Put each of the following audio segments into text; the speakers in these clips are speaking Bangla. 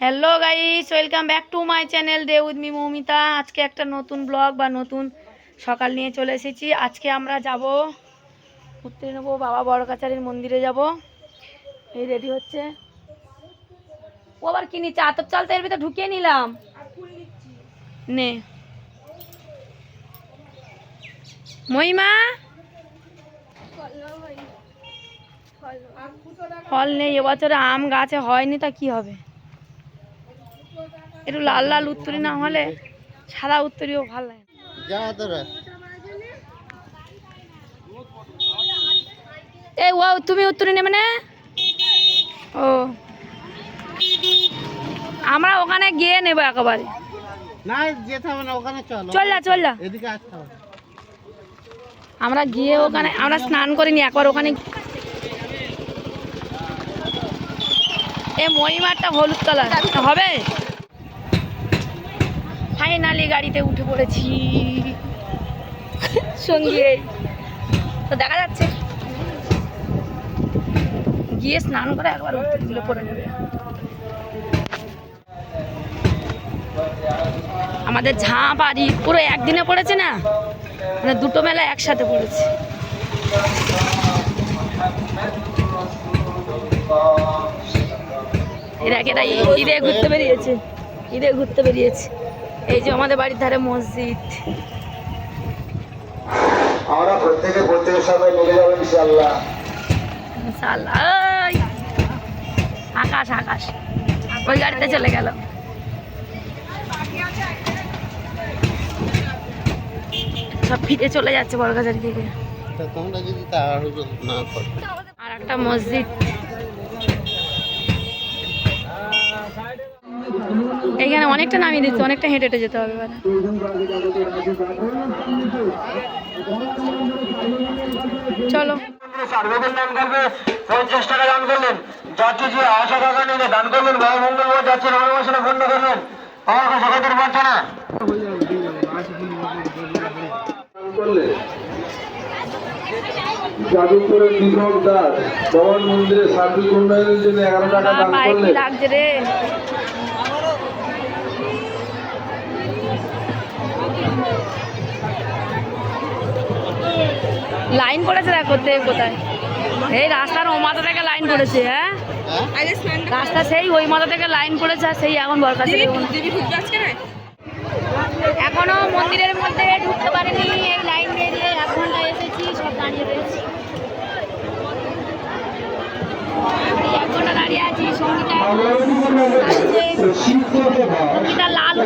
Hello guys welcome back to my channel day with Moumita আজকে একটা নতুন ব্লগ বা নতুন সকাল নিয়ে চলে এসেছি। আজকে আমরা যাব, ঘুরতে নেব বাবা বড় কাছারির মন্দিরে যাব। এই রেডি হচ্ছে। ও আবার কি নিচ্ছে? আতপ চালতে এর ভিতরে ঢুকিয়ে নিলাম। নে। মহিমা? ফল নেই, এবছরে আম গাছে হয়নি, তা কি হবে? একটু লাল লাল উত্তরি না হলে সাদা উত্তরিও ভালো লাগে এই ও তুমি উত্তরি নেবে না? ও। আমরা ওখানে গিয়ে নেব একেবারে। না যেতে হবে না ওখানে চল। চল যা এদিকে আসতে হবে। আমরা গিয়ে ওখানে আমরা স্নান করিনি একবার ওখানে। এ মহিমারটা হলুদ কালার। হবে? ফাইনালি গাড়িতে উঠে পড়েছি। সঙ্গে। তো দেখা যাচ্ছে। গিয়ে স্নান করে একবার উত্তরগুলো করে নেবে। আমাদের ঝাঁপ আর ঈদ পুরো একদিনে পড়েছে না? মানে দুটো মেলা একসাথে পড়েছে। এরা এরা ঈদে ঘুরতে বেরিয়েছে। ঈদে ঘুরতে বেরিয়েছে। এই যে আমাদের বাড়ির ধারে মসজিদ। আমরা প্রত্যেকে প্রত্যেকের সবাই মিলে যাব ইনশাআল্লাহ। আকাশ আকাশ। ওই গাড়িতে চলে গেল। সব ফিরে চলে যাচ্ছে বড়গাছার দিকে। আর একটা মসজিদ। এইখানে অনেকটা নামিয়ে দিচ্ছে অনেকটা হেঁটে হেঁটে যেতে হবে এবারে। চলো। করবে পঞ্চাশ টাকা দান করলেন যাত্রী যে আশা টাকা নিলে দান করলেন বাবা মঙ্গল বাবা যাচ্ছে রমণবাসনে পূর্ণ করবেন আমার কাছে কত পারছে যাদবপুরের দীপক দাস ভবন মন্দিরে সার্বিক উন্নয়নের জন্য এগারো টাকা আর পায়ে কি লাগছে রে দেখো তে কোথায়? এই রাস্তার ও মাথা থেকে লাইন পড়েছে হ্যাঁ? রাস্তা সেই ওই মাথা থেকে লাইন পড়েছে আর সেই এখন বরকা এখনও মন্দিরের মধ্যে ঢুকতে পারিনি এই লাইন দিয়ে দিয়ে এক ঘণ্টা এসেছি সব দাঁড়িয়ে রয়েছি। এক ঘণ্টা দাঁড়িয়ে আছি সঙ্গীতা সঙ্গীতা লাল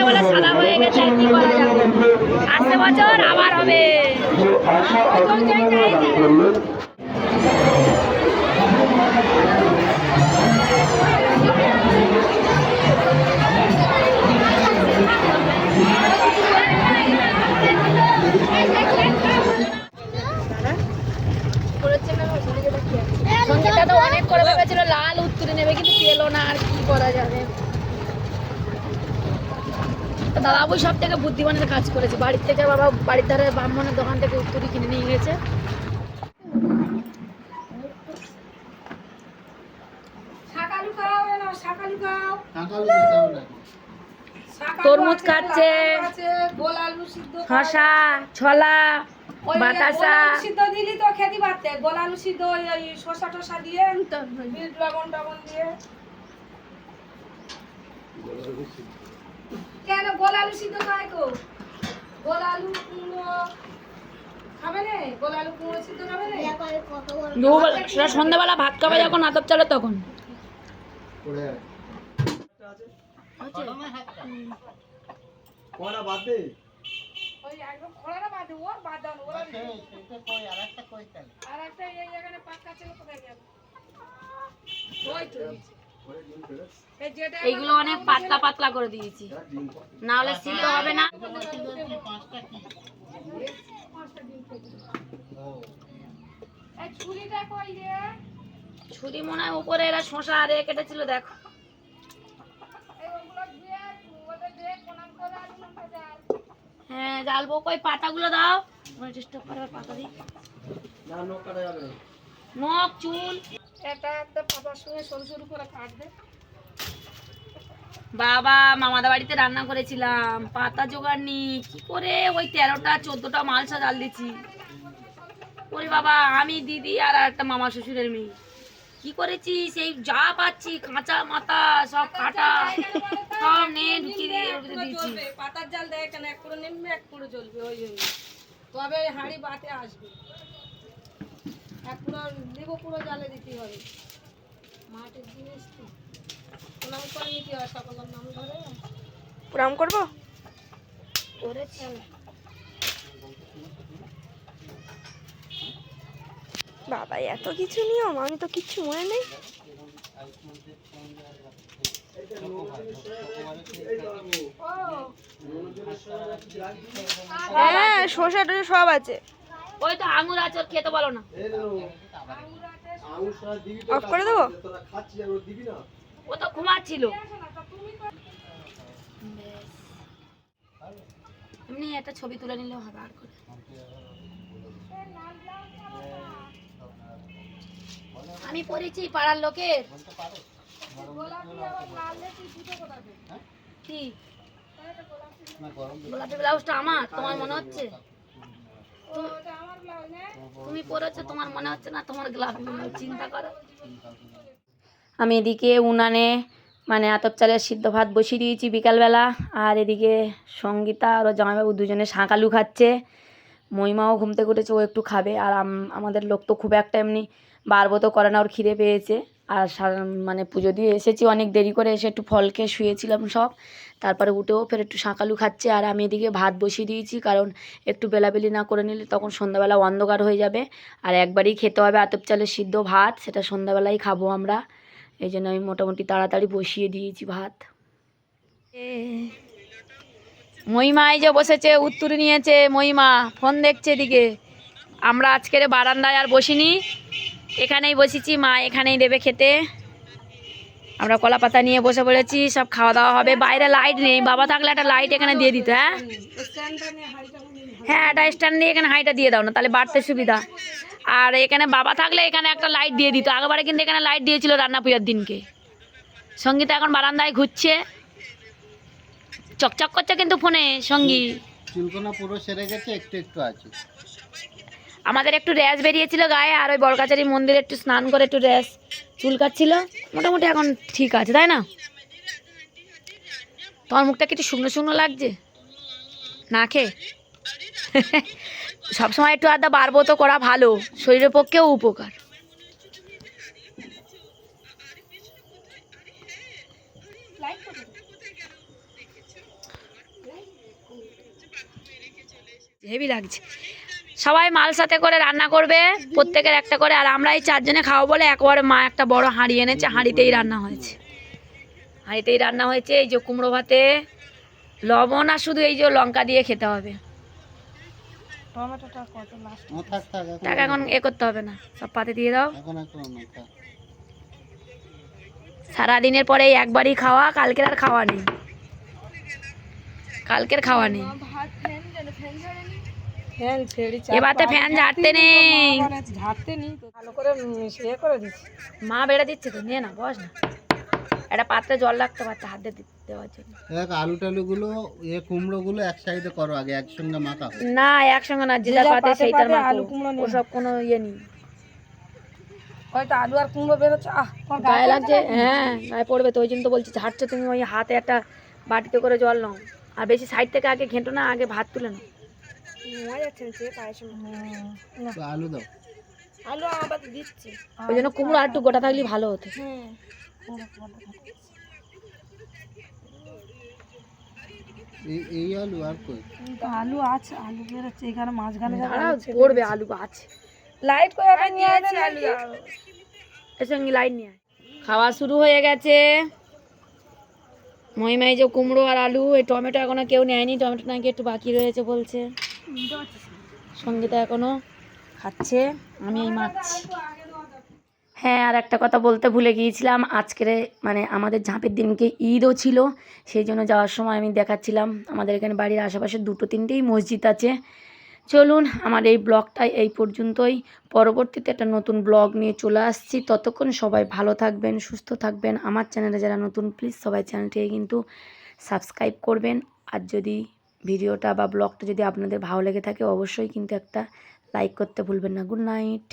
বলে সাদা হয়ে গেছে কি করা যাবে? আসতে বছর আবার হবে। অনেক করে ভেবেছিল লাল উত্তরে নেবে, কিন্তু পেল না আর কি করা যাবে। তো দাদাবু সব থেকে বুদ্ধিমানের কাজ করেছে। বাড়ির থেকে বাবা বাড়ির ধারে ব্রাহ্মণের দোকান থেকে উত্তরি কিনে নিয়ে গেছে। তরমুজ খাচ্ছে শশা ছলা বাতাসা। সিদ্ধ দিলি তো খেতে পারতে। গোল আলু সিদ্ধ ওই ওই শসা টসা দিয়ে লবণ টবণ দিয়ে। কেন? গোল আলু সিদ্ধ খায় তো গোল আলু কুমড়ো খাবে না? গোল আলু কুমড়ো সিদ্ধ খাবে না? সেটা সন্ধ্যাবেলা ভাত খাবে যখন আতপ চালে তখন। পড়ে আছে। ওই একদম খোলাটা বাদ দে ওর বাদ দাও ওরা সেই, সেইটা কই, কই তাহলে? আর একটা এই এখানে পাক্কা ছিল কোথায় গেল? এইগুলো অনেক পাতলা পাতলা করে দিয়েছি। না হলে সিদ্ধ হবে না। ও, এই ছুরিটা কই রে ছুরি মনে হয় উপরে এরা শশা আরে কেটেছিল দেখো। হ্যাঁ জালবো কই পাতাগুলো দাও। আমরা চেষ্টা করে পাতা দিই। নখ চুল। এটা একটা পাতার সঙ্গে সরু সরু করে কাটবে। বাবা মামাদের বাড়িতে রান্না করেছিলাম পাতা জোগাড় নি কি করে? ওই তেরোটা চোদ্দটা মালসা জাল দিচ্ছি ওরে বাবা আমি দিদি আর একটা মামা শ্বশুরের মেয়ে। কি করেছি? সেই যা পাচ্ছি কাঁচা মাথা সব কাটা সব নিয়ে ঢুকিয়ে দিয়ে দিয়েছি। পাতার জাল দেয় কেন এক পুরো নেমবে এক পুরো জ্বলবে ওই জন্য তবে হাঁড়ি বাতে আসবে। এক পুরো দেবো পুরো জালে দিতে হবে। মাটির জিনিস তো। প্রণাম করে নিতে হয় সকলের নাম ধরে। প্রণাম করব? করেছি। বাবা এত কিছু নিয়ম? আমি তো কিচ্ছু মনে নেই। হ্যাঁ শসা টসা সব আছে। ওই তো আঙুর আছে ওর খেতে বলো না। অফ করে দেবো? ও তো ঘুমাচ্ছিল। এমনি একটা ছবি তুলে নিলেও হবে আর করে। আমি পড়েছি পাড়ার লোকের। কি? গোলাপি ব্লাউজটা আমার তোমার মনে হচ্ছে? তুমি- পড়েছো, তোমার মনে হচ্ছে না তোমার গ্লাভ চিন্তা করো। আমি এদিকে উনানে মানে আতপ চালের সিদ্ধ ভাত বসিয়ে দিয়েছি বিকালবেলা, আর এদিকে সঙ্গীতা আর জামাইবাবু দুজনে শাঁকালু খাচ্ছে। মহিমাও ঘুমতে ঘুরেছে ও একটু খাবে, আর আমাদের লোক তো খুব একটা এমনি, বারবো তো করে না, ওর খিদে পেয়েছে। আর সারা- মানে পুজো দিয়ে এসেছি অনেক দেরি করে এসে একটু ফল খেয়ে শুয়েছিলাম সব। তারপরে উঠেও ফের একটু শাঁকালু খাচ্ছে আর আমি এদিকে ভাত বসিয়ে দিয়েছি কারণ একটু বেলাবেলি না করে নিলে তখন সন্ধ্যাবেলা অন্ধকার হয়ে যাবে। আর একবারই খেতে হবে আতপ চালের সিদ্ধ ভাত সেটা সন্ধ্যাবেলাই খাব আমরা। এই জন্য আমি মোটামুটি তাড়াতাড়ি বসিয়ে দিয়েছি ভাত। মহিমা এই যে বসেছে উত্তর নিয়েছে মহিমা ফোন দেখছে এদিকে। আমরা আজকের বারান্দায় আর বসিনি। এখানেই বসেছি, মা এখানেই দেবে খেতে। আমরা কলা পাতা নিয়ে বসে পড়েছি, সব খাওয়া দাওয়া হবে। বাইরে লাইট নেই, বাবা থাকলে একটা লাইট এখানে দিয়ে দিত হ্যাঁ? হ্যাঁ একটা স্ট্যান্ড দিয়ে এখানে হাইটা দিয়ে দাও না, তাহলে বাড়তে সুবিধা। আর এখানে বাবা থাকলে এখানে একটা লাইট দিয়ে দিত। আগেবারে কিন্তু এখানে লাইট দিয়েছিল রান্না পুজোর দিনকে। সঙ্গীতা এখন বারান্দায় ঘুরছে। চকচক করছে কিন্তু ফোনে, সঙ্গী। পুরো সেরে গেছে, একটু একটু আছে। আমাদের একটু র্যাশ বেরিয়েছিল গায়ে, আর ওই বরকাচারি মন্দিরে একটু স্নান করে একটু র্যাশ চুলকাচ্ছিল মোটামুটি এখন ঠিক আছে, তাই না? তোমার মুখটা কি একটু শুকনো শুকনো লাগছে? না খেয়ে? সবসময় একটু আদা বাড়বো তো করা ভালো, শরীরের পক্ষেও উপকার। হেভি লাগছে। সবাই মাল সাথে করে রান্না করবে প্রত্যেকের একটা করে আর আমরা এই চারজনে খাওয়া বলে একবারে মা একটা বড় হাঁড়ি এনেছে হাঁড়িতেই রান্না হয়েছে। হাঁড়িতেই রান্না হয়েছে এই যে কুমড়ো ভাতে লবণ আর শুধু এই যে লঙ্কা দিয়ে খেতে হবে। এখন তাকে এখন এ করতে হবে না সব পাতে দিয়ে দাও। এখন এখন না থাক। সারাদিনের পরে এই একবারই খাওয়া কালকের আর খাওয়া নেই। কালকের খাওয়া নেই। ফ্যান ঝাড়তে নেই। ঝাড়তে নি তো ভালো করে সে করে দিচ্ছি। মা বেড়ে দিচ্ছে তো নিয়ে না বস না। একটা পাত্রে জল রাখতে পারতে হাত দিয়ে দেওয়ার জন্য। দেখ আলু টালুগুলো এ কুমড়োগুলো এক সাইডে করো আগে একসঙ্গে মাখা না একসঙ্গে না যেটা যেটা পাতে পাতে সেইটার মাখো। আলু কুমড়ো নেই। ওসব কোনো ইয়ে নেই। হয়তো আলু আর কুমড়ো বেরোচ্ছে আহ গায়ে লাগছে? হ্যাঁ গায়ে পড়বে তো ওই জন্য তো বলছি ঝাড়ছো তুমি ওই হাতে একটা বাটিতে করে জল নাও। আর বেশি সাইড থেকে আগে ঘেঁটো না আগে ভাত তুলে নাও। মজা যাচ্ছে না সে পায়েসে তো আলু দাও। আলু আবার দিচ্ছে। ওই জন্য কুমড়ো আর একটু গোটা থাকলে ভালো হতো। হ্যাঁ এই এই আলু আর কই? আলু আছে আলু বেরোচ্ছে এখানে মাঝখানে পড়বে আলু আছে লাইট নিয়ে আলু এর সঙ্গে লাইন নিয়ে খাওয়া শুরু হয়ে গেছে। মহিমাই যে কুমড়ো আর আলু এই টমেটো এখনও কেউ নেয়নি টমেটো নাকি একটু বাকি রয়েছে বলছে। সঙ্গীতা এখনও খাচ্ছে, আমি এই মাখছি হ্যাঁ আর একটা কথা বলতে ভুলে গিয়েছিলাম, আজকের মানে আমাদের ঝাঁপের দিনকে ঈদও ছিল, সেই জন্য যাওয়ার সময় আমি দেখাচ্ছিলাম, আমাদের এখানে বাড়ির আশেপাশে দুটো তিনটেই মসজিদ আছে। চলুন, আমার এই ব্লগটা এই পর্যন্তই, পরবর্তীতে একটা নতুন ব্লগ নিয়ে চলে আসছি, ততক্ষণ সবাই ভালো থাকবেন, সুস্থ থাকবেন, আমার চ্যানেলে যারা নতুন প্লিজ সবাই চ্যানেলটিকে কিন্তু সাবস্ক্রাইব করবেন, আর যদি ভিডিওটা বা ব্লগটা যদি আপনাদের ভালো লেগে থাকে, অবশ্যই কিন্তু একটা লাইক করতে ভুলবেন না। Good night